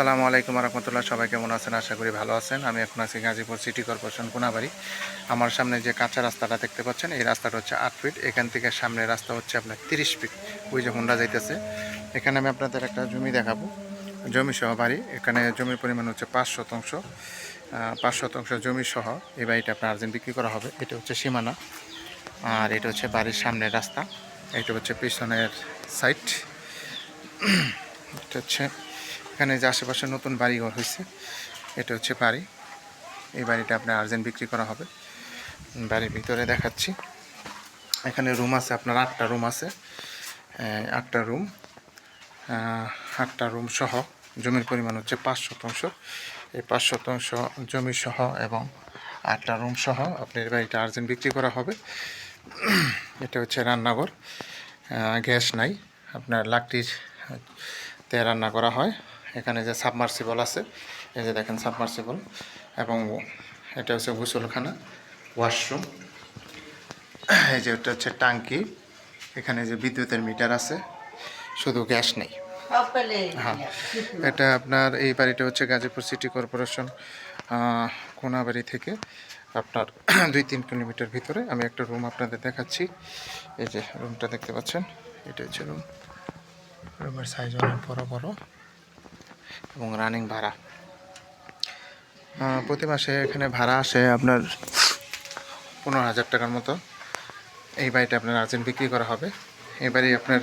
আসসালামু আলাইকুম রহমতুল্লাহ সবাই কেমন আছেন? আশা করি ভালো আছেন। আমি এখন আছি গাজীপুর সিটি কর্পোরেশন কোনাবাড়ি। আমার সামনে যে কাঁচা রাস্তাটা দেখতে পাচ্ছেন, এই রাস্তাটা হচ্ছে আট ফিট। এখান থেকে সামনের রাস্তা হচ্ছে আপনার তিরিশ ফিট। ওই যে হুন্ডা যাইতেছে। এখানে আমি আপনাদের একটা জমি দেখাবো। জমি সহ বাড়ি। এখানে জমির পরিমাণ হচ্ছে পাঁচ শতাংশ। পাঁচ শতাংশ জমি সহ এই বাড়িটা আপনার আর্জেন্ট বিক্রি করা হবে। এটা হচ্ছে সীমানা। আর এটা হচ্ছে বাড়ির সামনের রাস্তা। এটা হচ্ছে পিছনের সাইড। এটা হচ্ছে এখানে যে আশেপাশে নতুন বাড়িঘর হয়েছে, এটা হচ্ছে বাড়ি। এই বাড়িটা আপনার আর্জেন্ট বিক্রি করা হবে। বাড়ির ভিতরে দেখাচ্ছি। এখানে রুম আছে, আপনার আটটা রুম আছে। আটটা রুম। আটটা রুম সহ, জমির পরিমাণ হচ্ছে পাঁচ শতাংশ। এই পাঁচ শতাংশ জমি সহ এবং আটটা রুম সহ আপনার বাড়িটা আর্জেন্ট বিক্রি করা হবে। এটা হচ্ছে রান্নাঘর। গ্যাস নাই। আপনার লাকড়ির তে রান্না করা হয়। এখানে যে সাবমার্সিবল আছে এই যে দেখেন সাবমার্সিবল এবং এটা হচ্ছে গোসলখানা ওয়াশরুম। এই যে এটা হচ্ছে টাঙ্কি এখানে যে বিদ্যুতের মিটার আছে শুধু গ্যাস নেই। হ্যাঁ এটা আপনার এই বাড়িটা হচ্ছে গাজীপুর সিটি কর্পোরেশন কোনাবাড়ি থেকে আপনার দুই তিন কিলোমিটার ভিতরে। আমি একটা রুম আপনাদের দেখাচ্ছি। এই যে রুমটা দেখতে পাচ্ছেন এটা হচ্ছে রুম রুমের সাইজ অনেক বড় বড়। এবং রানিং ভাড়া। প্রতি মাসে এখানে ভাড়া আসে আপনার পনেরো হাজার টাকার মতো। এই বাড়িটা আপনার আর্জেন্ট বিক্রি করা হবে। এই বাড়ি আপনার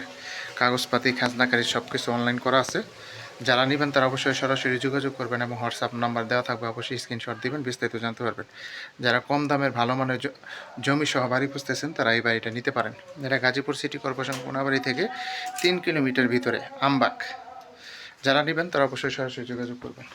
কাগজপাতি, খাজনাকারী সব কিছু অনলাইন করা আছে। যারা নেবেন তারা অবশ্যই সরাসরি যোগাযোগ করবেন এবং হোয়াটসঅ্যাপ নাম্বার দেওয়া থাকবে। অবশ্যই স্ক্রিনশট দিবেন, বিস্তারিত জানতে পারবেন। যারা কম দামের ভালো মানের জমি সহ বাড়ি খুঁজতেছেন, তারা এই বাড়িটা নিতে পারেন। এটা গাজীপুর সিটি কর্পোরেশন কোনাবাড়ি থেকে তিন কিলোমিটার ভিতরে আমবাগ যারা নেবেন তারা অবশ্যই সরাসরি যোগাযোগ করবেন।